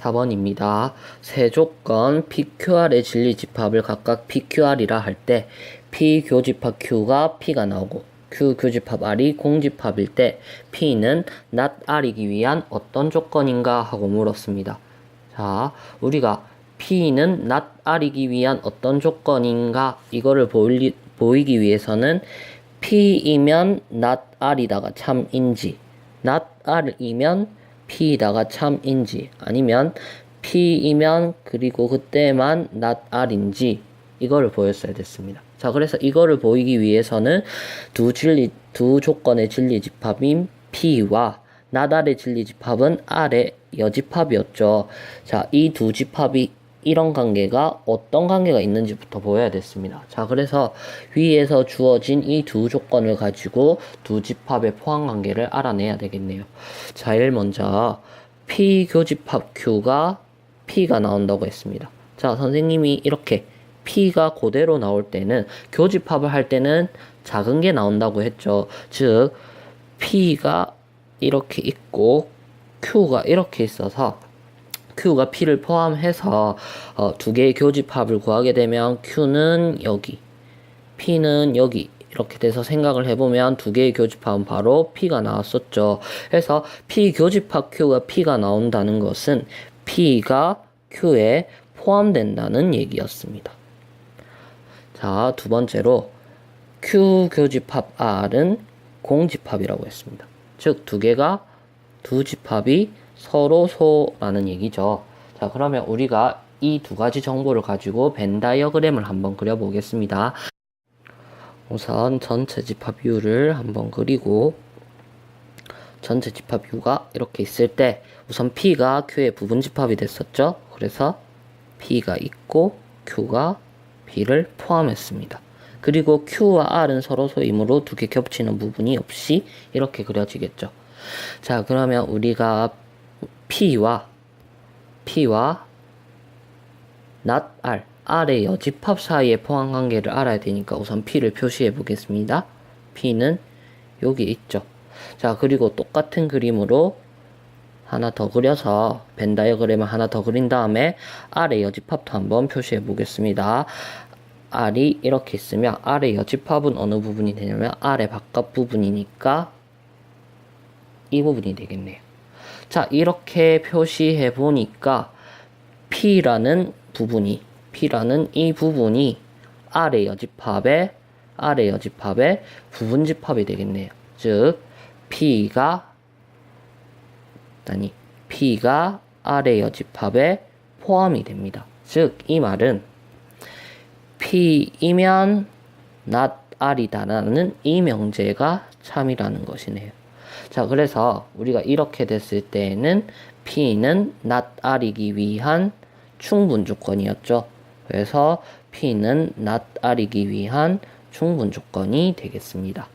4번입니다. 세 조건 PQR의 진리 집합을 각각 PQR이라 할 때 P 교집합 Q가 P가 나오고 Q 교집합 R이 공집합일 때 P는 not R이기 위한 어떤 조건인가 하고 물었습니다. 자, 우리가 P는 not R이기 위한 어떤 조건인가 이거를 보이, 보이기 위해서는 P이면 not R이다가 참인지 not R이면 P이다가 참인지 아니면 P이면 그리고 그때만 not R인지 이거를 보였어야 됐습니다. 자, 그래서 이거를 보이기 위해서는 두 진리 두 조건의 진리 집합인 P와 R의 진리 집합은 R의 여집합이었죠. 자, 이 두 집합이 이런 관계가 어떤 관계가 있는지부터 보여야 됐습니다. 자, 그래서 위에서 주어진 이 두 조건을 가지고 두 집합의 포함 관계를 알아내야 되겠네요. 자, 제일 먼저 P 교집합 Q가 P가 나온다고 했습니다. 자, 선생님이 이렇게 P가 그대로 나올 때는 교집합을 할 때는 작은 게 나온다고 했죠. 즉, P가 이렇게 있고 Q가 이렇게 있어서 Q가 P를 포함해서 어, 두 개의 교집합을 구하게 되면 Q는 여기, P는 여기 이렇게 돼서 생각을 해보면 두 개의 교집합은 바로 P가 나왔었죠. 그래서 P 교집합 Q가 P가 나온다는 것은 P가 Q에 포함된다는 얘기였습니다. 자, 두 번째로 Q 교집합 R은 공집합이라고 했습니다. 즉, 두 개가 두 집합이 서로 소라는 얘기죠. 자, 그러면 우리가 이 두 가지 정보를 가지고 벤 다이어그램을 한번 그려보겠습니다. 우선 전체 집합 U를 한번 그리고 전체 집합 U가 이렇게 있을 때 우선 P가 Q의 부분 집합이 됐었죠. 그래서 P가 있고 Q가 B를 포함했습니다. 그리고 Q와 R은 서로 소이므로 두 개 겹치는 부분이 없이 이렇게 그려지겠죠. 자, 그러면 우리가 P와 P와 not R, R의 여집합 사이의 포함 관계를 알아야 되니까 우선 P를 표시해 보겠습니다. P는 여기 있죠. 자, 그리고 똑같은 그림으로 하나 더 그려서 벤 다이어그램을 하나 더 그린 다음에 R의 여집합도 한번 표시해 보겠습니다. R이 이렇게 있으면 R의 여집합은 어느 부분이 되냐면 R의 바깥 부분이니까 이 부분이 되겠네요. 자, 이렇게 표시해 보니까 P라는 부분이, P라는 이 부분이 R의 여집합의, R의 여집합의 부분 집합이 되겠네요. 즉, P가, 아니, P가 R의 여집합에 포함이 됩니다. 즉, 이 말은 P이면 not R이다라는 이 명제가 참이라는 것이네요. 자, 그래서 우리가 이렇게 됐을 때에는 P는 not R이기 위한 충분 조건이었죠. 그래서 P는 not R이기 위한 충분 조건이 되겠습니다.